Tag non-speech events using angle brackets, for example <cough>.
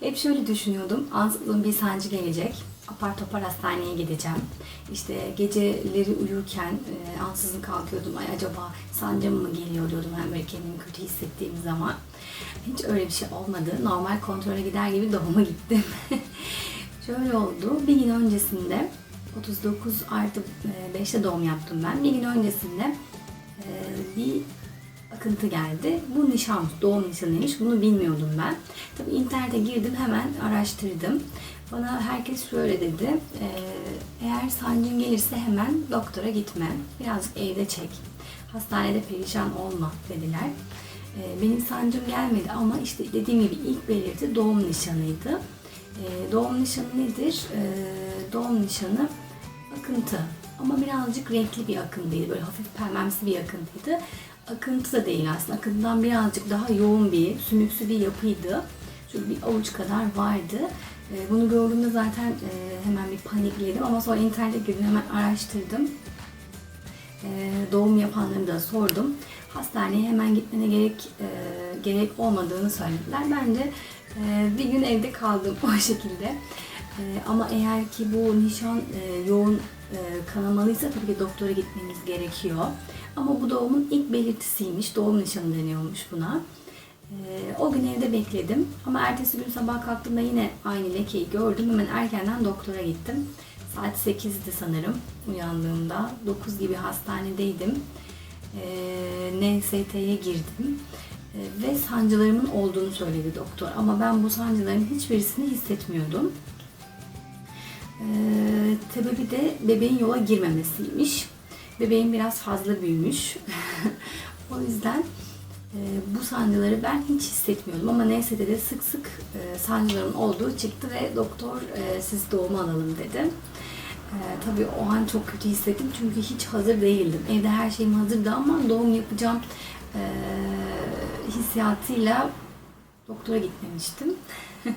Hep şöyle düşünüyordum. Ansızın bir sancı gelecek. Apar topar hastaneye gideceğim. İşte geceleri uyurken e, ansızın kalkıyordum. Ay acaba sancım mı geliyor diyordum ben böyle kendimi kötü hissettiğim zaman. Hiç öyle bir şey olmadı. Normal kontrole gider gibi doğuma gittim. <laughs> şöyle oldu. Bir gün öncesinde 39 artı 5'te doğum yaptım ben. Bir gün öncesinde e, bir akıntı geldi. Bu nişan, doğum nişanıymış. Bunu bilmiyordum ben. Tabii internete girdim hemen araştırdım. Bana herkes şöyle dedi. "Ee, eğer sancın gelirse hemen doktora gitme. Birazcık evde çek. Hastanede perişan olma dediler. Ee, benim sancım gelmedi ama işte dediğim gibi ilk belirti doğum nişanıydı. Ee, doğum nişanı nedir? Ee, doğum nişanı akıntı. Ama birazcık renkli bir akıntıydı. Böyle hafif pembemsi bir akıntıydı. Akıntı da değil aslında. Akıntıdan birazcık daha yoğun bir, sümüksü bir yapıydı. Şöyle bir avuç kadar vardı. Ee, Bunu gördüğümde zaten e, hemen bir panikledim ama sonra internete girdim hemen araştırdım. Ee, Doğum yapanları da sordum. Hastaneye hemen gitmene gerek e, gerek olmadığını söylediler. Ben de e, bir gün evde kaldım <laughs> o şekilde. Ama eğer ki bu nişan yoğun kanamalıysa tabii ki doktora gitmemiz gerekiyor. Ama bu doğumun ilk belirtisiymiş. Doğum nişanı deniyormuş buna. E, o gün evde bekledim. Ama ertesi gün sabah kalktığımda yine aynı lekeyi gördüm. Hemen erkenden doktora gittim. Saat 8'di sanırım uyandığımda. 9 gibi hastanedeydim. E, NST'ye girdim. E, ve sancılarımın olduğunu söyledi doktor. Ama ben bu sancıların hiçbirisini hissetmiyordum. Ee, sebebi de bebeğin yola girmemesiymiş. Bebeğim biraz fazla büyümüş. <laughs> o yüzden e, bu sancıları ben hiç hissetmiyordum. Ama neyse de sık sık e, sancılarımın olduğu çıktı ve doktor e, siz doğuma alalım dedi. E, tabii o an çok kötü hissettim çünkü hiç hazır değildim. Evde her şeyim hazırdı ama doğum yapacağım e, hissiyatıyla doktora gitmemiştim. <laughs>